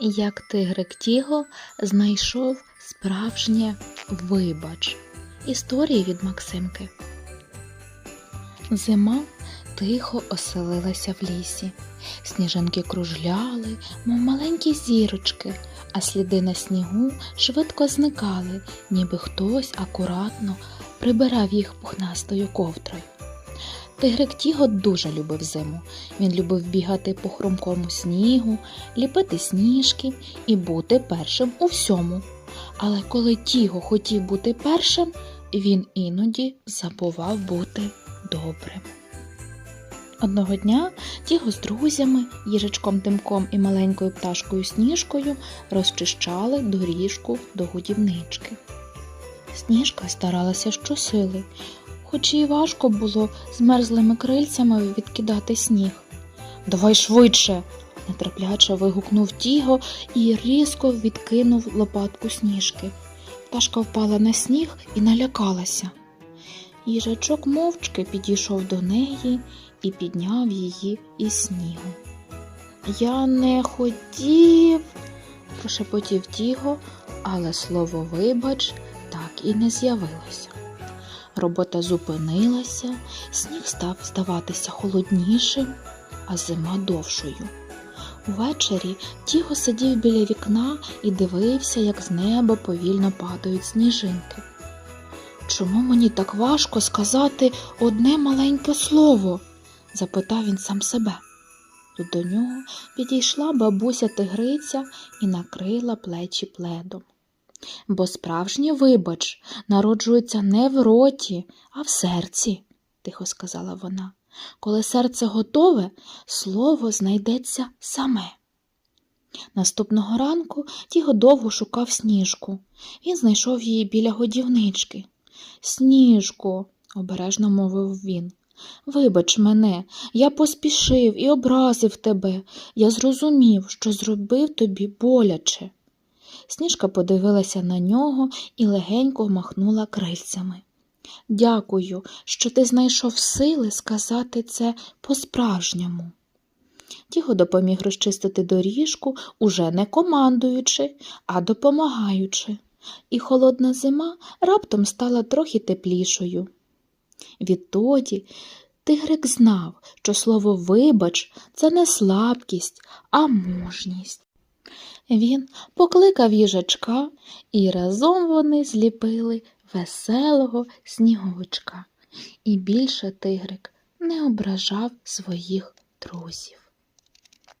Як тигрик Тіго знайшов справжнє вибач. Історії від Максимки. Зима тихо оселилася в лісі. Сніжинки кружляли, мов маленькі зірочки, а сліди на снігу швидко зникали, ніби хтось акуратно прибирав їх пухнастою ковдрою. Тигрик Тіго дуже любив зиму. Він любив бігати по хрумкому снігу, ліпити сніжки і бути першим у всьому. Але коли Тіго хотів бути першим, він іноді забував бути добрим. Одного дня Тіго з друзями, їжачком Тимком і маленькою пташкою Сніжкою розчищали доріжку до годівнички. Сніжка старалася щосили, хоч і важко було з мерзлими крильцями відкидати сніг. Давай швидше. нетерпляче вигукнув Тіго і різко відкинув лопатку сніжки. Пташка впала на сніг і налякалася. Їжачок мовчки підійшов до неї і підняв її із снігу. Я не хотів, прошепотів Тіго, але слово вибач так і не з'явилося. Робота зупинилася, сніг став здаватися холоднішим, а зима довшою. Увечері Тіго сидів біля вікна і дивився, як з неба повільно падають сніжинки. Чому мені так важко сказати одне маленьке слово? запитав він сам себе. До нього підійшла бабуся тигриця і накрила плечі пледом. Бо справжнє вибач народжується не в роті, а в серці, тихо сказала вона. Коли серце готове, слово знайдеться саме. Наступного ранку Тіго довго шукав сніжку. Він знайшов її біля годівнички. Сніжко, обережно мовив він. Вибач мене, я поспішив і образив тебе. Я зрозумів, що зробив тобі боляче. Сніжка подивилася на нього і легенько махнула крильцями. Дякую, що ти знайшов сили сказати це по-справжньому. Тіго допоміг розчистити доріжку, уже не командуючи, а допомагаючи, і холодна зима раптом стала трохи теплішою. Відтоді тигрик знав, що слово вибач це не слабкість, а мужність. Він покликав їжачка, і разом вони зліпили веселого сніговичка. І більше тигрик не ображав своїх друзів.